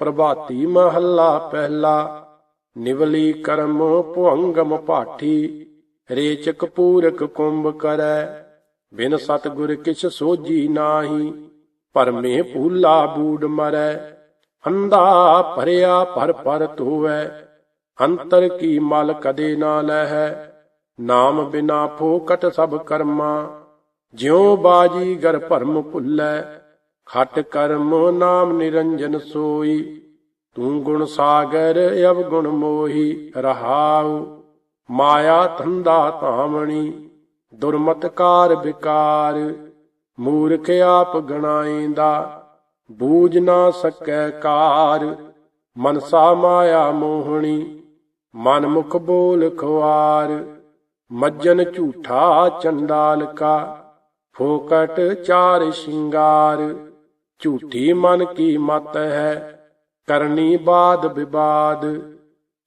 ਪ੍ਰਭਾਤੀ ਮਹੱਲਾ ਪਹਿਲਾ, ਨਿਵਲੀ ਕਰਮ ਭੁੰਗਮ ਭਾਠੀ ਰੇਚਕ ਪੂਰਕ ਕੁੰਭ ਕਰੈ, ਬਿਨ ਸਤਗੁਰ ਕਿਛ ਸੋਜੀ ਨਾਹੀ, ਪਰਮੇ ਭੂਲਾ ਬੂੜ ਮਰੈ, ਅੰਧਾ ਭਰਿਆ ਭਰ ਭਰ ਧੋਵੈ, ਅੰਤਰ ਕੀ ਮਲ ਕਦੇ ਨਾ ਲਹੈ, ਨਾਮ ਬਿਨਾ ਫੋਕਟ ਸਭ ਕਰਮਾ, ਜਿਉ ਬਾਜੀ ਗਰ ਭਰਮ ਭੁੱਲੈ ਖਟ ਕਰਮ ਨਾਮ ਨਿਰੰਜਨ ਸੋਈ, ਤੂੰ ਗੁਣ ਸਾਗਰ, ਅਵ ਮੋਹੀ, ਰਹਾਉ, ਮਾਇਆ ਧੰਦਾ ਧਾਮਣੀ ਦੁਰਮਤਕਾਰ ਵਿਕਾਰ, ਮੂਰਖ ਆਪ ਗਣਾਇਂਦਾ, ਬੂਝ ਨਾ ਸਕੈ ਕਾਰ, ਮਨਸਾ ਮਾਇਆ ਮੋਹਣੀ ਮਨ ਮੁਖ ਬੋਲ ਖੁਆਰ, ਮੱਜਨ ਝੂਠਾ ਚੰਡਾਲ ਕਾ ਫੋਕਟ ਚਾਰ ਸ਼ਿੰਗਾਰ ਝੂਠੀ ਮਨ ਕੀ ਮਤ ਹੈ? ਕਰਨੀ ਬਾਦ ਵਿਵਾਦ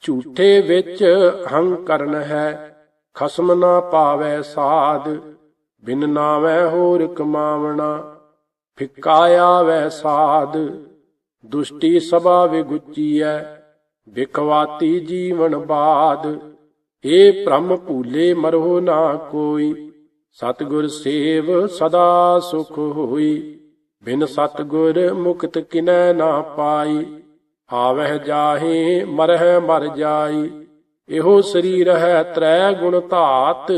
ਝੂਠੇ ਵਿੱਚ ਹੰ ਕਰਨ ਹੈ। ਖਸਮ ਨਾ ਪਾਵੈ ਸਾਧ। ਬਿਨ ਨਾਵੈ ਹੋਰ ਕਮਾਵਣਾ ਫਿੱਕਾ ਆਵੈ ਸਾਧ। ਦੁਸ਼ਟੀ ਸਭਾ ਵਿਗੁਚੀਐ ਵਿਖਵਾਤੀ ਜੀਵਨ ਬਾਦ। ਏ ਭ੍ਰਮ ਭੂਲੇ ਮਰੋ ਨਾ ਕੋਈ। ਸਤਗੁਰ ਸੇਵ ਸਦਾ ਸੁਖ ਹੋਈ। ਬਿਨ ਸਤਗੁਰ ਮੁਕਤ ਕਿਨੈ ਨਾ ਪਾਈ, ਆਵਹਿ ਜਾਹੇ ਮਰਹਿ ਮਰ ਜਾਈ। ਇਹੋ ਸਰੀਰ ਹੈ ਤ੍ਰੈ ਗੁਣ ਧਾਤ,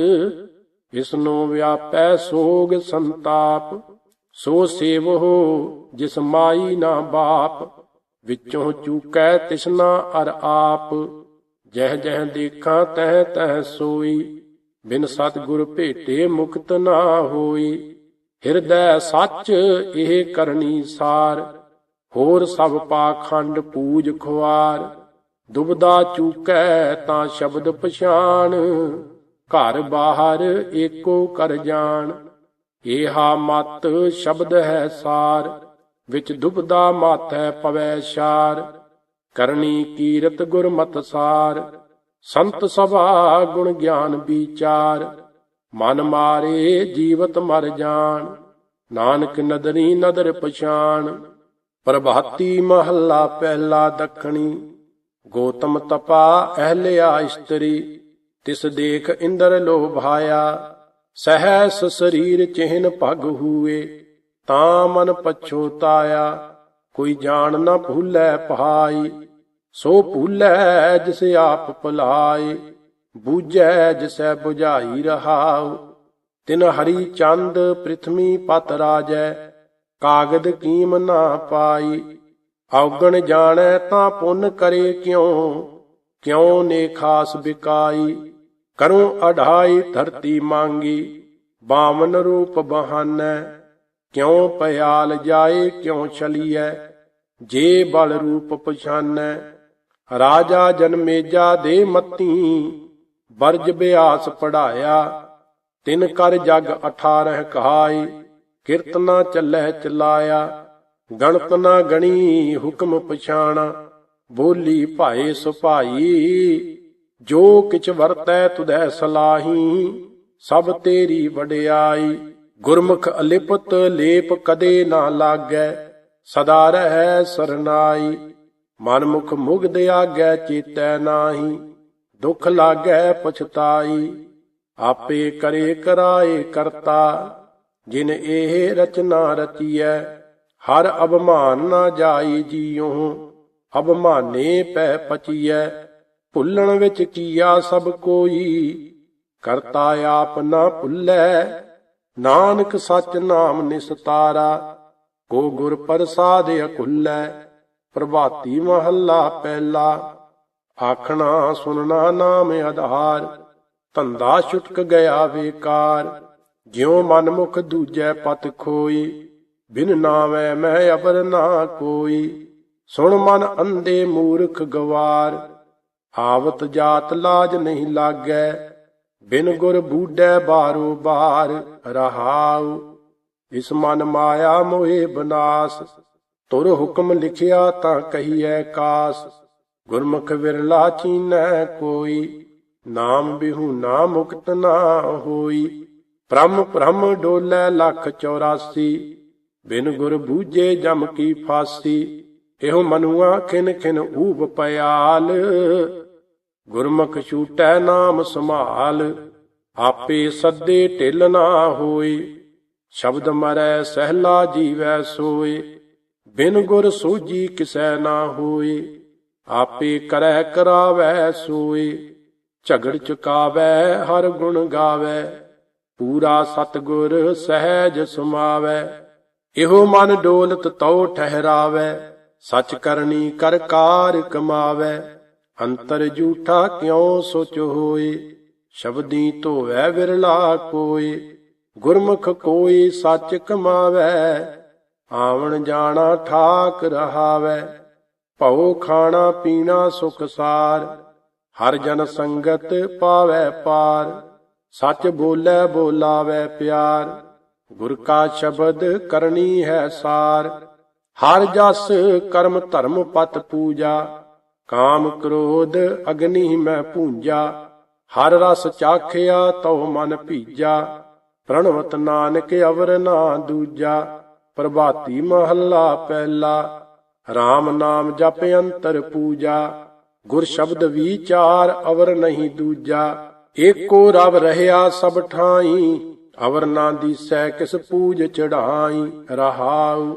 ਵਿਸਨੋ ਵਿਆਪੈ ਸੋਗ ਸੰਤਾਪ। ਸੋ ਸੇਵਹੁ ਜਿਸ ਮਾਈ ਨਾ ਬਾਪ, ਵਿੱਚੋਂ ਚੂਕੈ ਤਿਸਨਾ ਅਰ ਆਪ। ਜਹ ਜਹ ਦੇਖਾਂ ਤਹ ਤਹ ਸੋਈ, ਬਿਨ ਸਤਿਗੁਰ ਭੇਟੇ ਮੁਕਤ ਨਾ ਹੋਈ। ਹਿਰਦੈ ਸੱਚ ਇਹ ਕਰਨੀ ਸਾਰ, ਹੋਰ ਸਭ ਪਾਖੰਡ ਪੂਜ ਖੁਆਰ। ਦੁਬਦਾ ਚੂਕੈ ਤਾਂ ਸ਼ਬਦ ਪਛਾਨ ਘਰ ਬਾਹਰ ਏਕੋ ਕਰ ਜਾਣ। ਏਹਾ ਮਤ ਸ਼ਬਦ ਹੈ ਸਾਰ, ਵਿੱਚ ਦੁਬਦਾ ਮਾਥੈ ਪਵੈ ਸ਼ਾਰ। ਕਰਨੀ ਕੀਰਤ ਗੁਰਮਤਿ ਸਾਰ, ਸੰਤ ਸਭਾ ਗੁਣ ਗਿਆਨ ਵਿਚਾਰ। ਮਨ ਮਾਰੇ ਜੀਵਤ ਮਰ ਜਾਣ, ਨਾਨਕ ਨਦਰੀ ਨਦਰ ਪਛਾਣ। ਪ੍ਰਭਾਤੀ ਮਹੱਲਾ ਪਹਿਲਾ ਦੱਖਣੀ, ਗੋਤਮ ਤਪਾ ਅਹਲਿਆ ਇਸਤਰੀ ਤਿਸ ਦੇਖ ਇੰਦਰ ਲੋਭਾਇਆ ਸਹਿਸ ਸਰੀਰ ਚਿਹਨ ਭਗ ਹੂਏ, ਤਾਂ ਮਨ ਪਛੋਤਾਇਆ ਕੋਈ ਜਾਣ ਨਾ ਭੂਲੈ ਪਹਾਈ, ਸੋ ਭੂਲੈ ਜਿਸ ਆਪ ਭੁਲਾਏ। ਬੂਝੈ ਜਿਸੈ 부ਝਾਈ ਰਹਾਉ, ਤਿਨ ਹਰੀ ਚੰਦ ਪ੍ਰਿਥਵੀ ਪਤ ਰਾਜੈ, ਕਾਗਦ ਕੀਮ ਨਾ ਪਾਈ। ਔਗਣ ਜਾਣੈ ਤਾਂ ਪੁੰਨ ਕਰੇ ਕਿਉ ਕਿਉ ਨੇ ਖਾਸ ਬਿਕਾਈ। ਕਰੂੰ ਅਢਾਈ ਧਰਤੀ ਮੰਗੀ, ਬਾਵਨ ਰੂਪ ਬਹਾਨੈ। ਕਿਉ ਪਿਆਲ ਜਾਏ, ਕਿਉ ਛਲੀਐ, ਜੇ ਬਲ ਰੂਪ ਪਛਾਨੈ। ਰਾਜਾ ਜਨਮੇਜਾ ਦੇ ਮਤੀ ਬਰਜ ਬਿਆਸ ਪੜਾਇਆ ਤਿਨ ਕਰ ਜਗ 18 ਕਹਾਈ ਕੀਰਤਨਾ ਚੱਲੈ ਚਲਾਇਆ, ਗਣਤ ਨਾ ਗਣੀ ਹੁਕਮ ਪਛਾਣਾ, ਬੋਲੀ ਭਾਏ ਸੁਭਾਈ, ਜੋ ਕਿਛ ਵਰਤੈ ਤੁਧੈ ਸਲਾਹੀ, ਸਭ ਤੇਰੀ ਵਡਿਆਈ, ਗੁਰਮੁਖ ਅਲਿਪਤ ਲੇਪ ਕਦੇ ਨਾ ਲਾਗੈ, ਸਦਾ ਰਹੈ ਸਰਨਾਈ ਮਨ ਮੁਖ ਮੁਗਧ ਆਗੈ ਚੇਤੈ ਨਾਹੀ। ਦੁਖ ਲਾਗੈ ਪਛਤਾਈ, ਆਪੇ ਕਰੇ ਕਰਾਏ ਕਰਤਾ। ਜਿਨ ਇਹ ਰਚਨਾ ਰਚੀਐ, ਹਰ ਅਭਮਾਨ ਨਾ ਜਾਈ ਜੀਉ। ਅਭਮਾਨੇ ਪੈ ਪਚੀਐ, ਭੁੱਲਣ ਵਿੱਚ ਕੀਆ ਸਭ ਕੋਈ। ਕਰਤਾ ਆਪ ਨਾ ਭੁੱਲੈ, ਨਾਨਕ ਸਚ ਨਾਮ ਨਿਸਤਾਰਾ। ਕੋ ਗੁਰ ਪ੍ਰਸਾਦ ਅਕੁੱਲੈ, ਪ੍ਰਭਾਤੀ ਮਹੱਲਾ ਪਹਿਲਾ। ਆਖਣਾ, ਸੁਨਣਾ, ਨਾਮ ਆਧਾਰ, ਧੰਦਾ ਛੁਟਕ ਗਿਆ ਵੇਕਾਰ। ਜਿਉ ਮਨ ਮੁਖ ਦੂਜੈ ਪਤ ਖੋਈ, ਬਿਨ ਨਾਮੈ ਮੈਂ ਅਬਰ ਨਾ ਕੋਈ। ਸੁਣ ਮਨ ਅੰਦੇ ਮੂਰਖ ਗਵਾਰ, ਆਵਤ ਜਾਤ ਲਾਜ ਨਹੀਂ ਲਾਗੈ, ਬਿਨ ਗੁਰ ਬੂਡੈ ਬਾਰੋ ਬਾਰ ਰਹਾਉ। ਇਸ ਮਨ ਮਾਇਆ ਮੋਹਿ ਬਨਾਸ, ਤੁਰ ਹੁਕਮ ਲਿਖਿਆ ਤਾਂ ਕਹੀਐ ਕਾਸ। ਗੁਰਮੁਖ ਵਿਰਲਾ ਚੀਨੈ ਕੋਈ, ਨਾਮ ਬਿਹੂ ਨਾ ਮੁਕਤ ਨਾ ਹੋਈ। ਪ੍ਰਮ ਭ੍ਰਮ ਡੋਲੇ ਲੱਖ 84 ਬਿਨ ਗੁਰ ਬੂਝੇ ਜਮ ਕੀ ਫਾਸੀ। ਇਹੋ ਮਨੁਆ ਖਿਨ ਖਿਨ ਊਬ ਪਿਆਲ, ਗੁਰਮੁਖ ਛੂਟੈ ਨਾਮ ਸੰਭਾਲ। ਆਪੇ ਸੱਦੇ ਢਿਲ ਨਾ ਹੋਏ ਸ਼ਬਦ ਮਰੈ ਸਹਿਲਾ ਜੀਵੈ ਸੋਏ ਬਿਨ ਗੁਰ ਸੂਜੀ ਕਿਸੈ ਨਾ ਹੋਏ ਆਪੇ ਕਰੈ ਕਰਾਵੈ ਸੋਏ ਝਗੜ ਚੁਕਾਵੈ, ਹਰ ਗੁਣ ਗਾਵੈ। ਪੂਰਾ ਸਤਗੁਰ ਸਹਿਜ ਸਮਾਵੈ, ਇਹੋ ਮਨ ਡੋਲਤ ਤਉ ਠਹਿਰਾਵੈ। ਸਚ ਕਰਨੀ ਕਰ ਕਾਰ ਕਮਾਵੈ, ਅੰਤਰ ਝੂਠਾ ਕਿਉ ਸੁਚ ਹੋਏ ਸ਼ਬਦੀ ਧੋਵੈ ਵਿਰਲਾ ਕੋਏ ਗੁਰਮੁਖ ਕੋਈ ਸੱਚ ਕਮਾਵੈ। ਆਵਣ ਜਾਣਾ ਠਾਕ ਰਹਾਵੈ। ਭਉ ਖਾਣਾ ਪੀਣਾ ਸੁਖ ਸਾਰ, ਹਰ ਜਨ ਸੰਗਤ ਪਾਵੈ ਪਾਰ। ਸੱਚ ਬੋਲੇ ਬੋਲਾਵੈ ਪਿਆਰ, ਗੁਰ ਕਾ ਸ਼ਬਦ ਕਰਨੀ ਹੈ ਸਾਰ। ਹਰ ਜਸ ਕਰਮ ਧਰਮ ਪਤ ਪੂਜਾ, ਕਾਮ ਕ੍ਰੋਧ ਅਗਨੀ ਮੈਂ ਪੂੰਜਾ ਹਰ ਰਸ ਚਾਖਿਆ ਤਉ ਮਨ ਭੀਜਾ, ਪ੍ਰਣਵਤ ਨਾਨਕ ਅਵਰ ਨਾ ਦੂਜਾ। ਪ੍ਰਭਾਤੀ ਮਹੱਲਾ ਪਹਿਲਾ RAM ਨਾਮ ਜਪ ਅੰਤਰ ਪੂਜਾ, ਗੁਰ ਸ਼ਬਦ ਵਿਚਾਰ ਅਵਰ ਨਹੀਂ ਦੂਜਾ। ਏਕੋ ਰਵ ਰਹਿਆ ਸਭ ਠਾਈ, ਅਵਰ ਨਾ ਦੀਸੈ ਕਿਸ ਪੂਜ ਚੜਾਈ ਰਹਾਉ।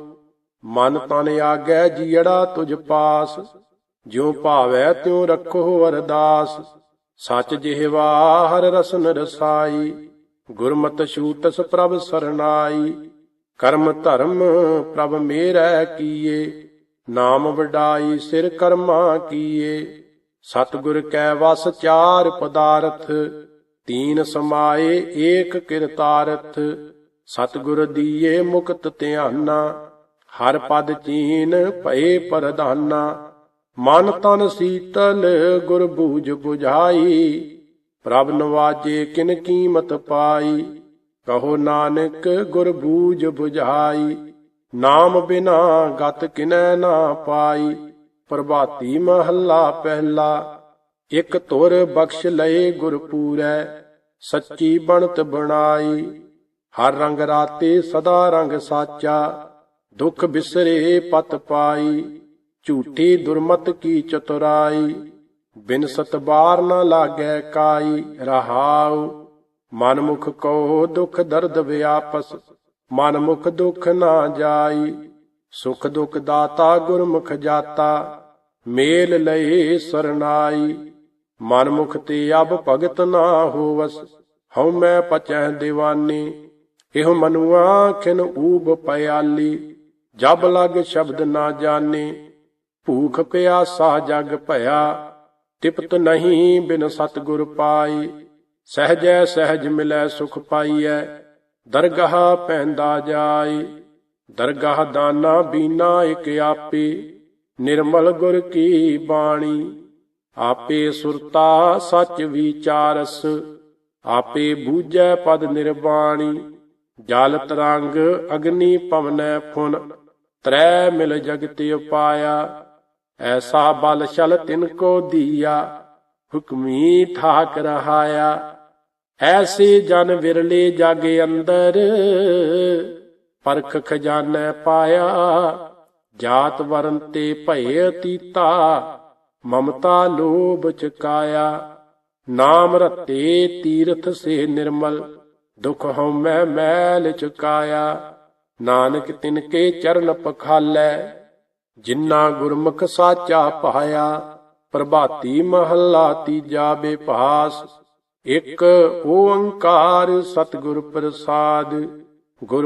ਮਨ ਤਨ ਆਗੈ ਜੀੜਾ ਤੁਝ ਪਾਸ, ਜਿਉ ਭਾਵੈ ਤਿਉ ਰੱਖੋ ਅਰਦਾਸ। ਸਚ ਜਿਹਵਾ ਹਰ ਰਸਨ ਰਸਾਈ, ਗੁਰਮਤਿ ਛੂਟਸ ਪ੍ਰਭ ਸਰਨਾਈ। ਕਰਮ ਧਰਮ ਪ੍ਰਭ ਮੇਰੈ ਕੀਏ। ਨਾਮ ਵਡਾਈ ਸਿਰ ਕਰਮਾ ਕੀਏ। ਸਤਿਗੁਰ ਕੈ ਵਸ ਚਾਰ ਪਦਾਰਥ, ਤੀਨ ਸਮਾਏ ਏਕ ਕਿਰਤਾਰਥ ਸਤਿਗੁਰ ਦੀਏ ਮੁਕਤ ਧਿਆਨਾ, ਹਰ ਪਦ ਚੀਨ ਭਏ ਪਰਧਾਨਾ। ਮਨ ਤਨ ਸੀਤਲ ਗੁਰ ਬੂਝ 부ਝਾਈ ਪ੍ਰਭ ਨਵਾਜੇ ਕਿਨ ਕੀਮਤ ਪਾਈ। ਕਹੋ ਨਾਨਕ ਗੁਰ ਬੂਝ 부ਝਾਈ ਨਾਮ ਬਿਨਾ ਗਤ ਕਿਨੈ ਨਾ ਪਾਈ, ਪ੍ਰਭਾਤੀ ਮਹੱਲਾ ਪਹਿਲਾ, ਇਕ ਤੁਰ ਬਖਸ਼ ਲਏ ਗੁਰ ਸੱਚੀ ਬਣਤ ਬਣਾਈ। ਹਰ ਰੰਗ ਰਾਤੇ ਸਦਾ ਰੰਗ ਸਾਚਾ, ਦੁਖ ਬਿਸਰੇ ਪਤ ਪਾਈ। ਝੂਠੀ ਦੁਰਮਤ ਕੀ ਚਤੁਰਾਈ ਬਿਨ ਸਤਬਾਰ ਨਾ ਲਾਗੈ ਕਾਈ। ਰਹਾਉ ਮਨ ਮੁਖ ਕੋ ਦੁਖ ਦਰਦ ਵਿਆਪਸ ਮਨ ਮੁਖ ਦੁਖ ਨਾ ਜਾਈ, ਸੁਖ ਦੁਖ ਦਾਤਾ ਗੁਰਮੁਖ ਜਾਤਾ, ਮੇਲ ਲਏ ਸਰਨਾਈ। ਮਨ ਮੁਖ ਤੇ ਅਬ ਭਗਤ ਨਾ ਹੋਵਸ, ਹਉ ਮੈਂ ਪਚੈ دیਵਾਨੀ ਇਹ ਮਨੁਆ ਖਿਨ ਊਬ ਪਿਆਲੀ, ਜਬ ਲਗ ਸ਼ਬਦ ਨਾ ਜਾਣੇ ਭੂਖ ਪਿਆਸਾ ਜਗ ਭਇਆ, ਤਿਪਤ ਨਹੀਂ ਬਿਨ ਸਤਗੁਰ ਪਾਈ। ਸਹਜੈ ਸਹਜ ਮਿਲੈ ਸੁਖ ਪਾਈਐ ਦਰਗਾਹ ਪੈਂਦਾ ਜਾਏ, ਦਰਗਾਹ ਦਾਨਾ ਬੀਨਾ ਇਕ ਆਪੇ, ਨਿਰਮਲ ਗੁਰ ਕੀ ਬਾਣੀ? ਆਪੇ ਸੁਰਤਾ ਸੱਚ ਵਿਚਾਰਸ, ਆਪੇ ਬੂਝੈ ਪਦ ਨਿਰਵਾਣੀ ਜਲ ਤਰੰਗ ਅਗਨੀ ਪਵਨੈ ਫੁਨ, ਤ੍ਰੈ ਮਿਲ ਜਗਤ ਉਪਾਇਆ। ਐਸਾ ਬਲ ਛਲ ਤਿਨ ਕੋ ਦੀਆ, ਹੁਕਮੀ ਠਾਕ ਰਹਾਇਆ। ਐਸੇ ਜਨ ਵਿਰਲੇ ਜਾਗੇ ਅੰਦਰ, ਪਰਖ ਖਜ਼ਾਨਾ ਪਾਇਆ, ਜਾਤ ਵਰਨ ਤੇ ਭਏ ਅਤੀਤਾ, ਮਮਤਾ ਲੋਭ ਚਕਾਇਆ। ਨਾਮ ਰਤੇ ਤੀਰਥ ਸੇ ਨਿਰਮਲ, ਦੁਖ ਹਉਮੈ ਮੈਲ ਚੁਕਾਇਆ। ਨਾਨਕ ਤਿਨ ਕੇ ਚਰਨ ਪਖਾਲੈ ਜਿਨ੍ਹਾਂ ਗੁਰਮੁਖ ਸਾਚਾ ਪਾਇਆ। ਪ੍ਰਭਾਤੀ ਮਹੱਲਾ ਤੀਜਾ ਬੇਭਾਸ ਇਕ ਓੰਕਾਰ ਸਤਿਗੁਰ ਪ੍ਰਸਾਦ ਗੁਰ